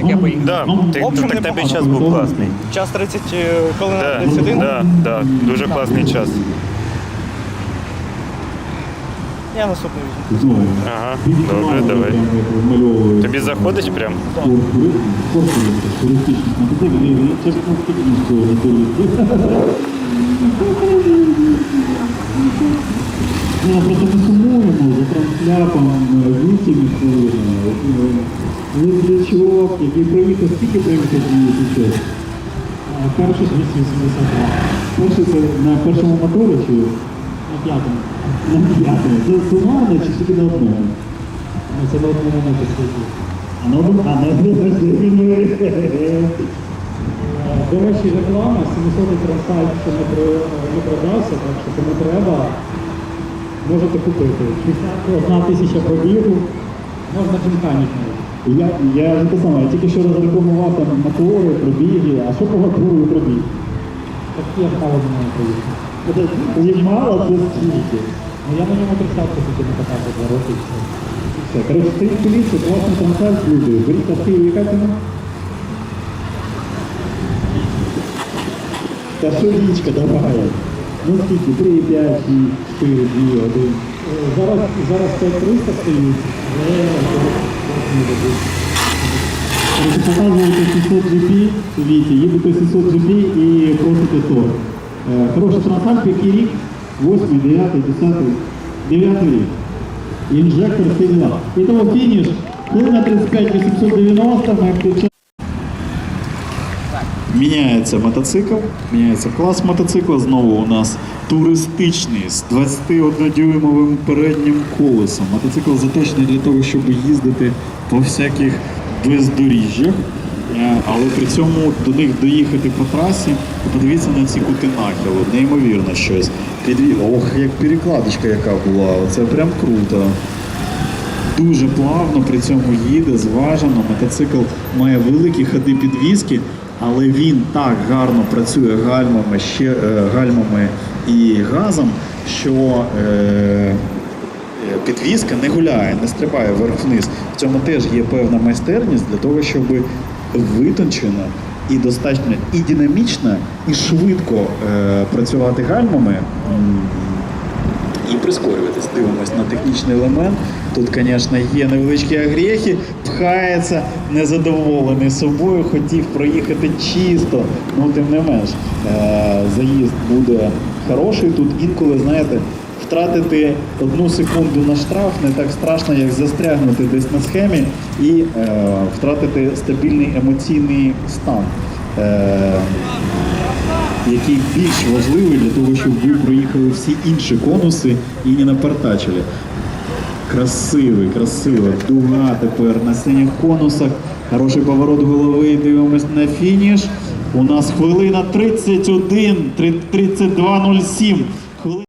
Як я поїхав. Да, ти, Общем, так тебе непогано. час був класний. Час 30 хвилин Да, 31. да, да, дуже класний час. Я наступний візьму. Ага, добре, давай. Тобі заходить прям? туристів. Ну, просто ми сумуємо за трансляпом вісім хвилин. Лизячок, який приїхав, скільки приїхав діє Перший 282. Перший це на першому моторі чи на п'ятому? На п'ятому. Це сумарно чи тільки на одному? Ну, це на одному мотоциклі. А на одному, а на одному До речі, реклама 700 трансайт, що не продався, так що кому треба, можете купити. 61 тисяча пробігу, можна навіть. Я, я те саме, я тільки що розрекламував там мотори, пробіги, а що по мотору і пробіг? Так я мало не маю пробіг. Їх мало, це скільки. Ну я на ньому 30 тільки не катався два роки. і все. І. Коротше, стоїть поліція, класний трансайт, люди. Беріть авто, яка ціна? Та що річка, давай. Ну скільки? 3, 5, 6, 4, 2, 1. Зараз, зараз 5300 стоїть, але не дадуть. Короче, показуєте 600 GP, дивіться, їдете 600 GP і просите 40. Е, Хороший трансакт, який рік? 8, 9, 10, 9 рік. Інжектор сильна. І тому фініш, хвилина 35, 890, ми включаємо. Міняється мотоцикл, міняється клас мотоцикла. Знову у нас туристичний з 21-дюймовим переднім колесом. Мотоцикл заточений для того, щоб їздити по всяких бездоріжжях, е, але при цьому до них доїхати по трасі. Подивіться на ці кути нахилу, неймовірно щось. Підві... Ох, як перекладочка яка була, це прям круто. Дуже плавно при цьому їде, зважено. Мотоцикл має великі ходи підвіски, але він так гарно працює гальмами, ще, е, гальмами і газом, що е, підвіска не гуляє, не стрибає вверх-вниз. В цьому теж є певна майстерність для того, щоб витончено і достатньо і динамічно, і швидко е, працювати гальмами. Дивимось на технічний елемент. Тут, звісно, є невеличкі огрехи, пхається, незадоволений собою, хотів проїхати чисто, ну тим не менш, е- заїзд буде хороший. Тут інколи, знаєте, втратити одну секунду на штраф не так страшно, як застрягнути десь на схемі і е- втратити стабільний емоційний стан. Який більш важливий для того, щоб ви проїхали всі інші конуси і не напартачили. Красивий, красива Дуга тепер на синіх конусах. Хороший поворот голови. Дивимось на фініш. У нас хвилина 31, 32.07. Хвилина